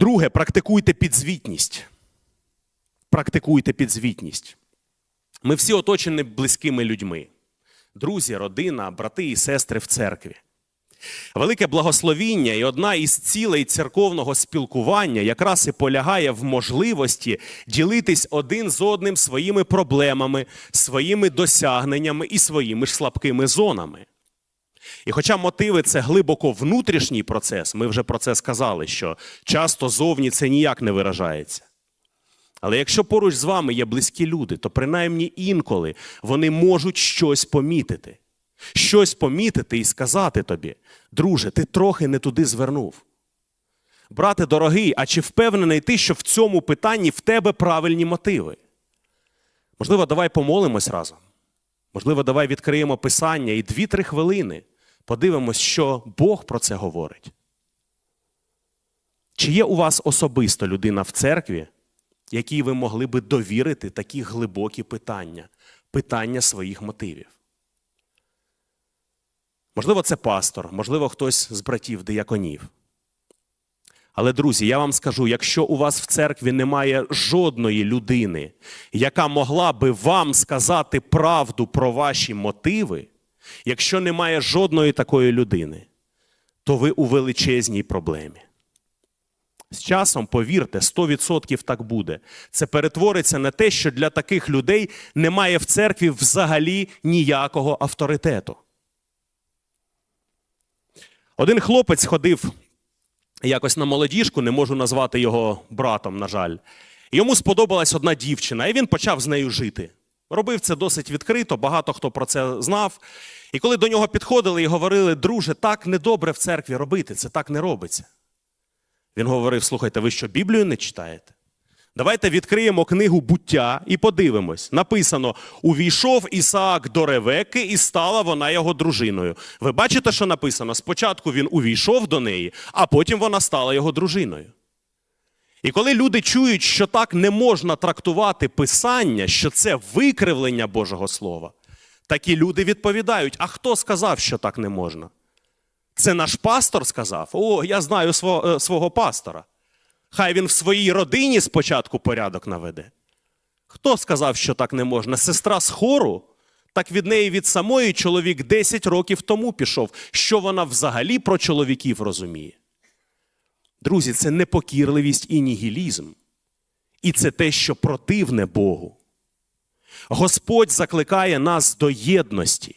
Друге, практикуйте підзвітність. Практикуйте підзвітність. Ми всі оточені близькими людьми: друзі, родина, брати і сестри в церкві. Велике благословіння і одна із цілей церковного спілкування якраз і полягає в можливості ділитись один з одним своїми проблемами, своїми досягненнями і своїми ж слабкими зонами. І хоча мотиви це глибоко внутрішній процес, ми вже про це сказали, що часто зовні це ніяк не виражається. Але якщо поруч з вами є близькі люди, то принаймні інколи вони можуть щось помітити. Щось помітити і сказати тобі, друже, ти трохи не туди звернув. Брате дорогий, а чи впевнений ти, що в цьому питанні в тебе правильні мотиви? Можливо, давай помолимось разом. Можливо, давай відкриємо писання і дві-три хвилини подивимось, що Бог про це говорить. Чи є у вас особисто людина в церкві, якій ви могли би довірити такі глибокі питання, питання своїх мотивів? Можливо, це пастор, можливо, хтось з братів дияконів. Але, друзі, я вам скажу: якщо у вас в церкві немає жодної людини, яка могла би вам сказати правду про ваші мотиви, якщо немає жодної такої людини, то ви у величезній проблемі. З часом, повірте, 100% так буде. Це перетвориться на те, що для таких людей немає в церкві взагалі ніякого авторитету. Один хлопець ходив якось на молодіжку, не можу назвати його братом, на жаль. Йому сподобалась одна дівчина, і він почав з нею жити. Робив це досить відкрито, багато хто про це знав. І коли до нього підходили і говорили, друже, так недобре в церкві робити, це так не робиться. Він говорив: слухайте, ви що, Біблію не читаєте? Давайте відкриємо книгу буття і подивимось. Написано: увійшов Ісаак до Ревекки, і стала вона його дружиною. Ви бачите, що написано? Спочатку він увійшов до неї, а потім вона стала його дружиною. І коли люди чують, що так не можна трактувати Писання, що це викривлення Божого Слова, такі люди відповідають: а хто сказав, що так не можна? Це наш пастор сказав: О, я знаю свого, е, свого пастора. Хай він в своїй родині спочатку порядок наведе. Хто сказав, що так не можна? Сестра з хору? Так від неї від самої чоловік 10 років тому пішов. Що вона взагалі про чоловіків розуміє? Друзі, це непокірливість і нігілізм. І це те, що противне Богу. Господь закликає нас до єдності.